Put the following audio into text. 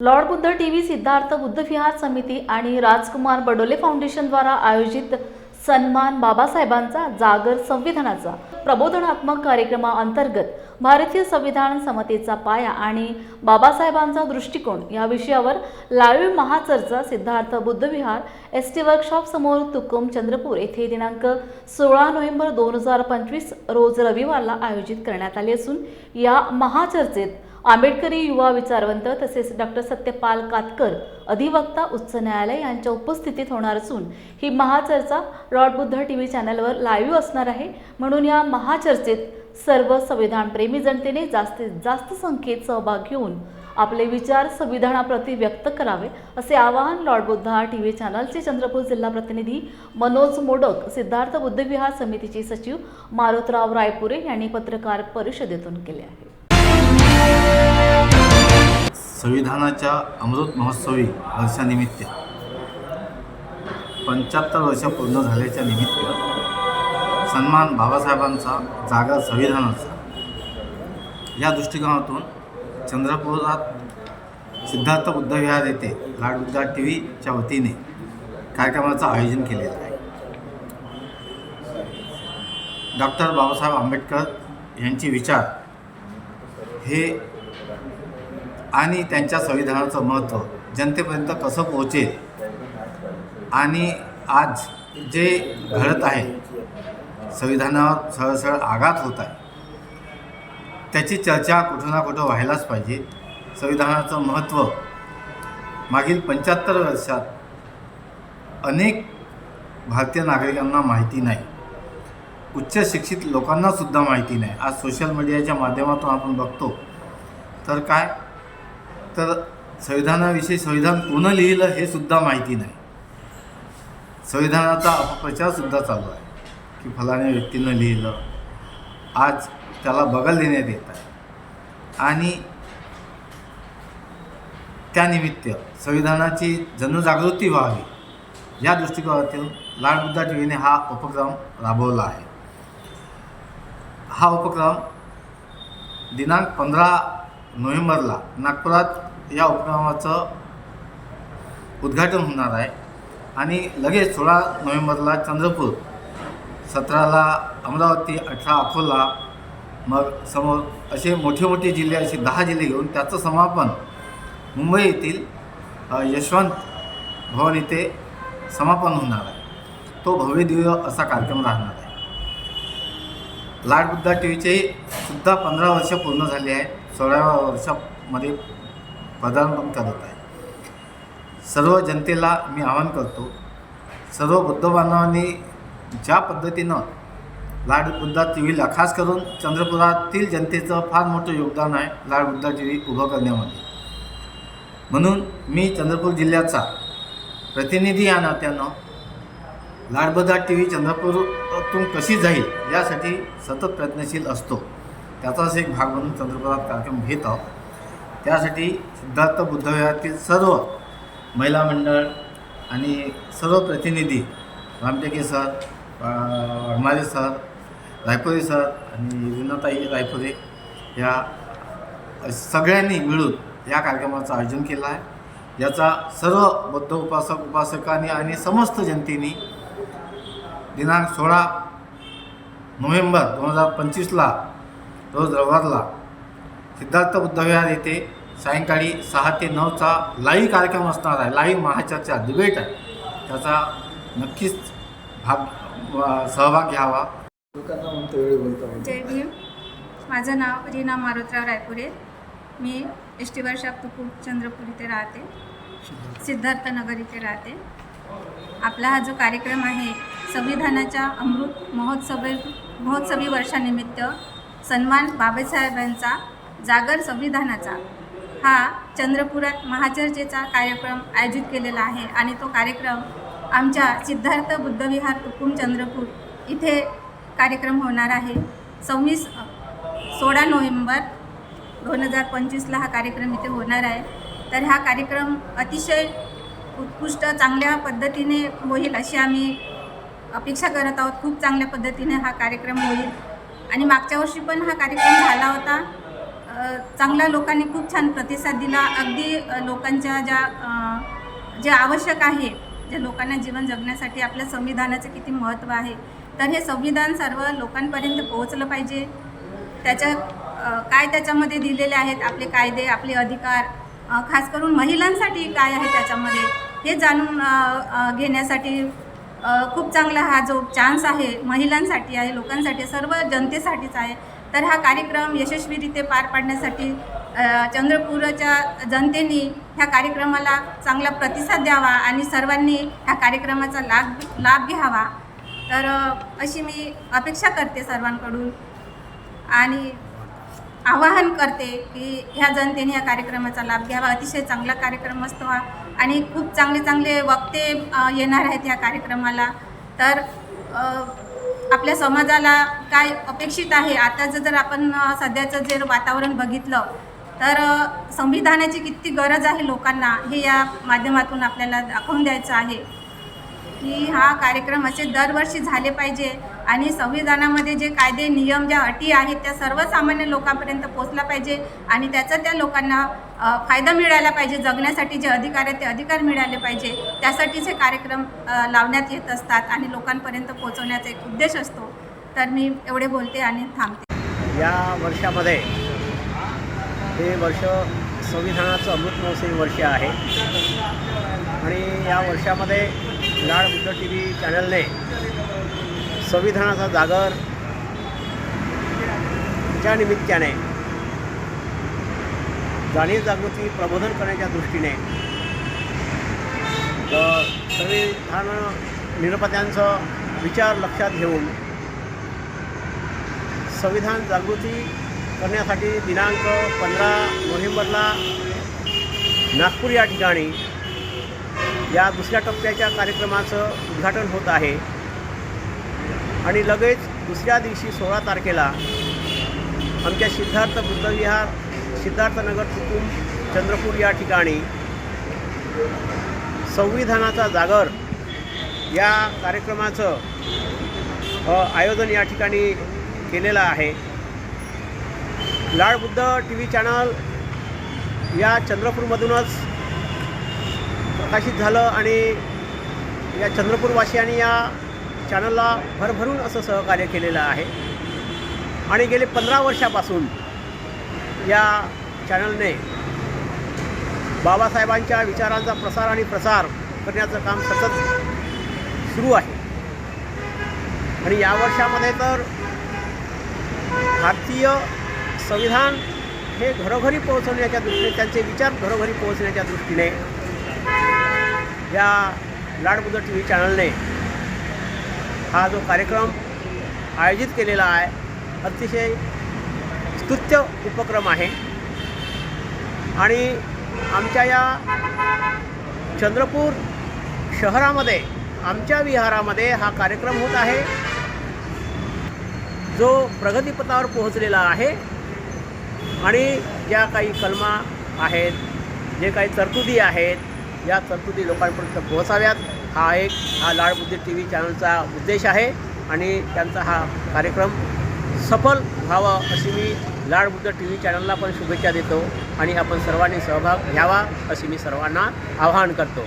Lord Buddha T V Siddharth Buddhavihar समिती आणि राजकुमार बडोले फाउंडेशनद्वारा आयोजित सन्मान बाबासाहेबांचा जागर संविधानाचा प्रबोधनात्मक कार्यक्रमाअंतर्गत भारतीय संविधान समतेचा पाया आणि बाबासाहेबांचा दृष्टिकोन या विषयावर live महाचर्चा Siddharth Buddhavihar S T workshop समोर तुकम चंद्रपूर येथे दिनांक सोळा नोव्हेंबर दोन हजार पंचवीस रोज रविवारला आयोजित करण्यात आले असून या महाचर्चेत आंबेडकरी युवा विचारवंत तसेच डॉक्टर सत्यपाल कातकर अधिवक्ता उच्च न्यायालय यांच्या उपस्थितीत होणार असून ही महाचर्चा रॉडबुद्ध टी व्ही चॅनलवर लाईव्ह असणार आहे. म्हणून या महाचर्चेत सर्व संविधानप्रेमी जनतेने जास्तीत जास्त संख्येत सहभाग घेऊन आपले विचार संविधानाप्रती व्यक्त करावे असे आवाहन लॉर्ड बुद्ध टी व्ही चॅनलचे चंद्रपूर जिल्हा प्रतिनिधी मनोज मोडक सिद्धार्थ बुद्धविहार समितीचे सचिव मारुतराव रायपुरे यांनी पत्रकार परिषदेतून केले आहे. संविधानाच्या अमृत महोत्सवी वर्षानिमित्त. पंच्याहत्तर वर्ष पूर्ण झाल्याच्या निमित्त सन्मान बाबासाहेबांचा जागा संविधानाचा. या दृष्टिकोनातून चंद्रपुरात सिद्धार्थ बुद्धविहार येथे लाडबुद्धा टी व्हीच्या वतीने कार्यक्रमाचं आयोजन केलेलं आहे. डॉक्टर बाबासाहेब आंबेडकर यांचे विचार हे आणि त्यांच्या संविधानाचं महत्त्व जनतेपर्यंत कसं पोहोचेल? आणि आज जे घडत आहे संविधानावर सरळ आघात होत आहे त्याची चर्चा कुठं ना कुठं व्हायलाच पाहिजे. संविधानाचं महत्त्व मागील पंच्याहत्तर वर्षात अनेक भारतीय नागरिकांना माहिती नाही. उच्च शिक्षित लोकांनासुद्धा माहिती नाही. आज सोशल मीडियाच्या माध्यमातून आपण बघतो तर काय? तर संविधानाविषयी संविधान कोणं लिहिलं हे सुद्धा माहिती नाही. संविधानाचा अपप्रचारसुद्धा चालू आहे की फलाण्या व्यक्तीनं लिहिलं. आज त्याला बगल देण्यात येत आहे. आणि त्यानिमित्त संविधानाची जनजागृती व्हावी या दृष्टिकोनातून लाडबुद्धा टीव्हीने हा उपक्रम राबवला आहे. हा उपक्रम दिनांक पंधरा नोव्हेंबरला नागपुरात या उपक्रमाचं उद्घाटन होणार आहे. आणि लगेच सोळा नोव्हेंबरला चंद्रपूर सतराला अमरावती अठरा अकोला मग समोर असे मोठे मोठे जिल्हे असे दहा जिल्हे घेऊन त्याचं समापन मुंबई येथील यशवंत भवन येथे समापन होणार आहे. तो भव्य दिव्य असा कार्यक्रम राहणार आहे. लाडबुद्धा टी व्हीचे सुद्धा पंधरा वर्ष पूर्ण झाली आहे. सोळाव्या वर्षामध्ये पदार्पण करत आहे. सर्व जनतेला मी आवाहन करतो सर्व बुद्ध बांधवांनी ज्या पद्धतीनं लाडबुद्धा टी व्हीला खास करून चंद्रपुरातील जनतेचं फार मोठं योगदान आहे लाडबुद्धा टी व्ही उभं करण्यामध्ये. म्हणून मी चंद्रपूर जिल्ह्याचा प्रतिनिधी या नात्यानं लाडबुद्धा टी व्ही चंद्रपूरतून कशी जाईल यासाठी सतत प्रयत्नशील असतो. त्याचाच एक भाग म्हणून चंद्रपुरात कार्यक्रम घेत आहोत. त्यासाठी सिद्धार्थ बुद्धविहारातील सर्व महिला मंडळ आणि सर्व प्रतिनिधी Ramteke sir Wadmare sir Raipure sir आणि विनाताई रायपुरे या सगळ्यांनी मिळून या कार्यक्रमाचं आयोजन केलं आहे. याचा सर्व बौद्ध उपासक उपासकांनी आणि समस्त जनतेने दिनांक सोळा नोव्हेंबर दोन हजार पंचवीसला रोज रविवारला सिद्धार्थ बुद्धविहार येथे सायंकाळी सहा ते नऊचा लाईव्ह कार्यक्रम असणार आहे. लाईव्ह महाचर्चा डिबेट आहे. त्याचा नक्कीच भाग सहभाग घ्यावा. जय भीम. माझं नाव रीना मारुतराव रायपुरे. मी S T workshop Tukum Chandrapur इथे राहते. सिद्धार्थनगर इथे राहते. आपला हा जो कार्यक्रम आहे संविधानाच्या अमृत महोत्सवी महोत्सवी वर्षानिमित्त सन्मान बाबासाहेबांचा जागर संविधानाचा. हा चंद्रपुरात महाचर्चेचा कार्यक्रम आयोजित केलेला आहे आणि तो कार्यक्रम आमच्या सिद्धार्थ बुद्धविहार तुकुम चंद्रपूर इथे कार्यक्रम होणार आहे. सव्वीस सोळा नोव्हेंबर दोन हजार पंचवीसला हा कार्यक्रम इथे होणार आहे. तर हा कार्यक्रम अतिशय उत्कृष्ट चांगल्या पद्धतीने होईल अशी आम्ही अपेक्षा करत आहोत. खूप चांगल्या पद्धतीने हा कार्यक्रम होईल. आणि मागच्या वर्षी पण हा कार्यक्रम झाला होता. चांगल्या लोकांनी खूप छान प्रतिसाद दिला. अगदी लोकांच्या ज्या जे आवश्यक आहे ज्या लोकांना जीवन जगण्यासाठी आपल्या संविधानाचं किती महत्त्व आहे तर हे संविधान सर्व लोकांपर्यंत पोहोचलं पाहिजे. त्याच्या काय त्याच्यामध्ये दिलेले आहेत आपले कायदे आपले अधिकार खास करून महिलांसाठी काय आहे त्याच्यामध्ये हे जाणून घेण्यासाठी खूप चांगला हा जो चान्स आहे महिलांसाठी आहे लोकांसाठी सर्व जनतेसाठीच आहे. तर हा कार्यक्रम यशस्वीरित्या पार पाडण्यासाठी चंद्रपूरच्या जनतेने ह्या कार्यक्रमाला चांगला प्रतिसाद द्यावा आणि सर्वांनी ह्या कार्यक्रमाचा लाभ लाभ घ्यावा. तर अशी मी अपेक्षा करते सर्वांकडून आणि आवाहन करते की ह्या जनतेने या कार्यक्रमाचा लाभ घ्यावा. अतिशय चांगला कार्यक्रम असतो हा आणि खूप चांगले चांगले वक्ते येणार आहेत या कार्यक्रमाला. तर आपल्या समाजाला काय अपेक्षित आहे? आताचं जर आपण सध्याचं जर वातावरण बघितलं तर संविधानाची किती गरज आहे लोकांना हे या माध्यमातून आपल्याला दाखवून द्यायचं आहे. की हा कार्यक्रम असे दरवर्षी झाले पाहिजे आणि संविधानामध्ये जे कायदे नियम ज्या अटी आहेत त्या सर्वसामान्य लोकांपर्यंत पोचला पाहिजे आणि त्याचा त्या लोकांना फायदा मिळायला पाहिजे जगण्यासाठी जे अधिकार आहेत ते अधिकार मिळाले पाहिजे त्यासाठीच हे कार्यक्रम लावण्यात येत असतात आणि लोकांपर्यंत पोहोचवण्याचा एक उद्देश असतो. तर मी एवढे बोलते आणि थांबते. या वर्षामध्ये हे वर्ष संविधानाचं अमृत महोत्सवी वर्ष आहे. आणि या वर्षामध्ये लाड बुद्ध टी व्ही चॅनलने संविधानाचा जागर च्या निमित्ताने जाणीव जागृती प्रबोधन करण्याच्या दृष्टीने. संविधान निरपत्यांचं विचार लक्षात घेऊन संविधान जागृती करण्यासाठी दिनांक पंधरा नोव्हेंबरला नागपूर या ठिकाणी या दुसऱ्या टप्प्याच्या कार्यक्रमाचं उद्घाटन होत आहे. आणि लगेच दुसऱ्या दिवशी सोळा तारखेला आमच्या सिद्धार्थ बुद्धविहार सिद्धार्थनगर तुकुम चंद्रपूर या ठिकाणी संविधानाचा जागर या कार्यक्रमाचं आयोजन या ठिकाणी केलेलं आहे. लाडबुद्ध टी व्ही चॅनल या चंद्रपूरमधूनच प्रकाशित झालं आणि या चंद्रपूरवासियांनी या चॅनलला भरभरून असं सहकार्य केलेलं आहे. आणि गेले पंधरा वर्षापासून या चॅनलने बाबासाहेबांच्या विचारांचा प्रसार आणि प्रसार करण्याचं काम सतत सुरू आहे. आणि या वर्षामध्ये तर भारतीय संविधान हे घरोघरी पोहोचवण्याच्या दृष्टीने त्यांचे विचार घरोघरी पोहोचण्याच्या दृष्टीने या लाडबुद्ध टी व्ही चॅनलने हा जो कार्यक्रम आयोजित केलेला आहे अतिशय स्तुत्य उपक्रम आहे. आणि आमच्या या चंद्रपूर शहरामध्ये आमच्या विहारामध्ये हा कार्यक्रम होत आहे. जो प्रगतीपथावर पोहोचलेला आहे आणि ज्या काही कलमा आहेत जे काही तरतुदी आहेत या तरतुदी लोकांपर्यंत पोहोचाव्यात. हा एक हा लाडबुद्धी टी व्ही चॅनलचा उद्देश आहे आणि त्यांचा हा कार्यक्रम सफल व्हावा अशी मी लाडबुद्ध टी व्ही चॅनलला पण शुभेच्छा देतो आणि आपण सर्वांनी सहभाग घ्यावा असे मी सर्वांना आवाहन करतो.